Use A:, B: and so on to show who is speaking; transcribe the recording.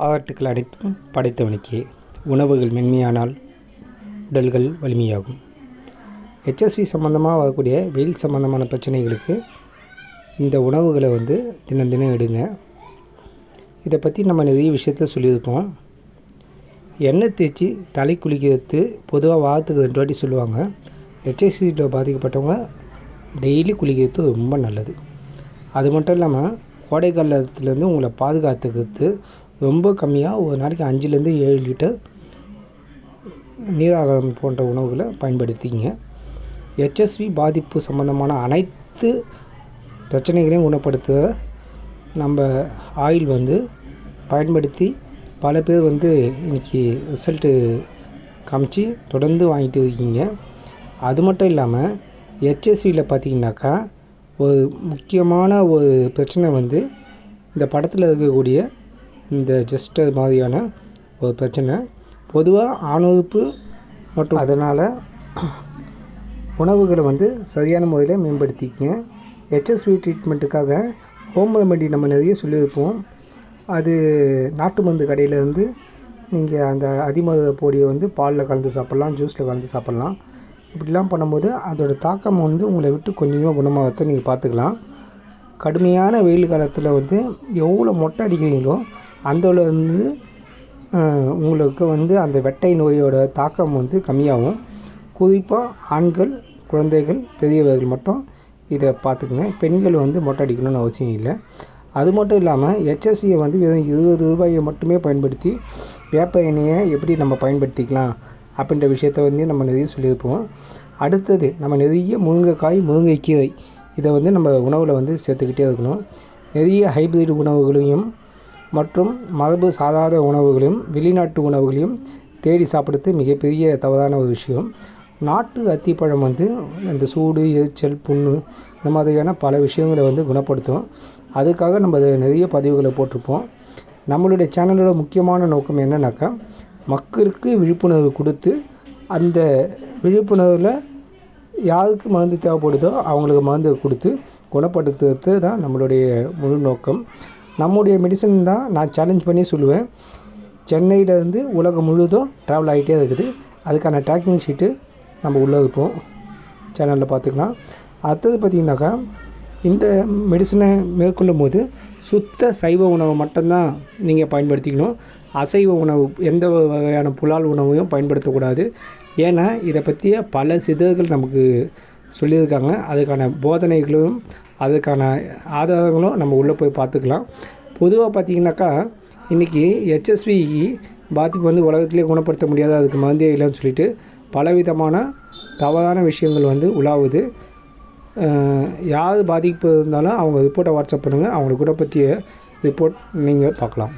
A: பாராட்டுக்கள் அனைத்தும் படைத்தவனுக்கே உணவுகள் மென்மையானால் உடல்கள் வலிமையாகும். ஹெச்எஸ்வி சம்மந்தமாக வரக்கூடிய வெயில் சம்மந்தமான பிரச்சனைகளுக்கு இந்த உணவுகளை வந்து தினம் தினம் எடுங்க. இதை பற்றி நம்ம நிறைய விஷயத்த சொல்லியிருக்கோம் எண்ணெய் தேய்ச்சி தலை குளிக்கிறது பொதுவாக வாரத்துக்கு ரெண்டு வாட்டி சொல்லுவாங்க. ஹெச்எஸ்வியில் பாதிக்கப்பட்டவங்க டெய்லி குளிக்கிறது ரொம்ப நல்லது. அது மட்டும் இல்லாமல் கோடை காலத்துலேருந்து உங்களை பாதுகாத்துக்கிறது ரொம்ப கம்மியாக ஒரு நாளைக்கு அஞ்சுலேருந்து ஏழு லிட்டர் நீராகாரம் போன்ற உணவுகளை பயன்படுத்திங்க ஹெச்எஸ்வி பாதிப்பு சம்மந்தமான அனைத்து பிரச்சனைகளையும் குணப்படுத்த நம்ம ஆயில் வந்து பயன்படுத்தி பல பேர் வந்து இன்றைக்கி ரிசல்ட்டு காமிச்சு தொடர்ந்து வாங்கிட்டு இருக்கீங்க. அது மட்டும் இல்லாமல் ஹெச்எஸ்வியில் பார்த்தீங்கன்னாக்கா ஒரு முக்கியமான ஒரு பிரச்சனை வந்து இந்த படத்தில் இருக்கக்கூடிய இந்த ஜெஸ்டர் மாதிரியான ஒரு பிரச்சனை. பொதுவாக ஆணுறுப்பு மற்றும் அதனால் உணவுகளை வந்து சரியான முறையில் மேம்படுத்திக்கங்க. ஹெச்எஸ்வி ட்ரீட்மெண்ட்டுக்காக ஹோம் ரெமெடி நம்ம நிறைய சொல்லியிருப்போம். அது நாட்டு மருந்து கடையிலேருந்து நீங்கள் அந்த அதிமத பொடியை வந்து பாலில் கலந்து சாப்பிட்லாம் ஜூஸில் கலந்து சாப்பிட்லாம். இப்படிலாம் பண்ணும்போது அதோட தாக்கம் வந்து உங்களை விட்டு கொஞ்சமாக குணமாகத்தை நீங்கள் பார்த்துக்கலாம். கடுமையான வெயில் காலத்தில் வந்து எவ்வளோ மொட்டை அடிக்கிறீங்களோ அந்த வந்து உங்களுக்கு வந்து அந்த வெட்டை நோயோட தாக்கம் வந்து கம்மியாகும். குறிப்பாக ஆண்கள் குழந்தைகள் பெரியவர்கள் மட்டும் இதை பார்த்துக்குங்க பெண்கள் வந்து மொட்டை அடிக்கணும்னு அவசியம் இல்லை. அது மட்டும் இல்லாமல் ஹெச்எஸ்வியை வந்து வெறும் இருபது ரூபாயை மட்டுமே பயன்படுத்தி வேப்ப எண்ணெயை எப்படி நம்ம பயன்படுத்திக்கலாம் அப்படின்ற விஷயத்த வந்து நம்ம நிறைய சொல்லியிருப்போம். அடுத்தது நம்ம நிறைய முருங்கைக்காய் முருங்கைக்கீரை இதை வந்து நம்ம உணவில் வந்து சேர்த்துக்கிட்டே இருக்கணும். நிறைய ஹைப்ரிட் உணவுகளையும் மற்றும் மரபு சாதாத உணவுகளையும் வெளிநாட்டு உணவுகளையும் தேடி சாப்பிட்றது மிகப்பெரிய தவறான ஒரு விஷயம். நாட்டு அத்திப்பழம் வந்து இந்த சூடு எரிச்சல் புண்ணு இந்த மாதிரியான பல விஷயங்களை வந்து குணப்படுத்தும். அதுக்காக நம்ம நிறைய பதிவுகளை போட்டிருப்போம். நம்மளுடைய சேனலோட முக்கியமான நோக்கம் என்னன்னாக்கா மக்களுக்கு விழிப்புணர்வு கொடுத்து அந்த விழிப்புணர்வில் யாருக்கு மருந்து தேவைப்படுதோ அவங்களுக்கு மருந்து கொடுத்து குணப்படுத்துறது தான் நம்மளுடைய முழு நோக்கம். நம்முடைய மெடிசன் தான் நான் சேலஞ்ச் பண்ணி சொல்லுவேன். சென்னையிலேருந்து உலகம் முழுதும் ட்ராவல் ஆகிட்டே இருக்குது. அதுக்கான ட்ராக்கிங் ஷீட்டு நம்ம உள்ளே இருப்போம் சேனலில் பார்த்துக்கலாம். அடுத்தது பார்த்திங்கனாக்கா இந்த மெடிசனை மேற்கொள்ளும் போது சுத்த சைவ உணவை மட்டும்தான் நீங்கள் பயன்படுத்திக்கணும். அசைவ உணவு எந்த வகையான புலால் உணவையும் பயன்படுத்தக்கூடாது. ஏன்னா இதை பற்றிய பல சிதர்கள் நமக்கு சொல்லியிருக்காங்க. அதுக்கான போதனைகளும் அதுக்கான ஆதாரங்களும் நம்ம உள்ளே போய் பார்த்துக்கலாம். பொதுவாக பார்த்திங்கனாக்கா இன்றைக்கி ஹெச்எஸ்வி பாதிப்பு வந்து உலகத்திலே குணப்படுத்த முடியாது அதுக்கு மருந்தே இல்லைன்னு சொல்லிட்டு பலவிதமான தவறான விஷயங்கள் வந்து உலாவுது. யார் பாதிப்பு இருந்தாலும் அவங்க ரிப்போர்ட்டை வாட்ஸ்அப் பண்ணுங்கள் அவங்களுக்கு கூட பற்றிய ரிப்போர்ட் நீங்கள் பார்க்கலாம்.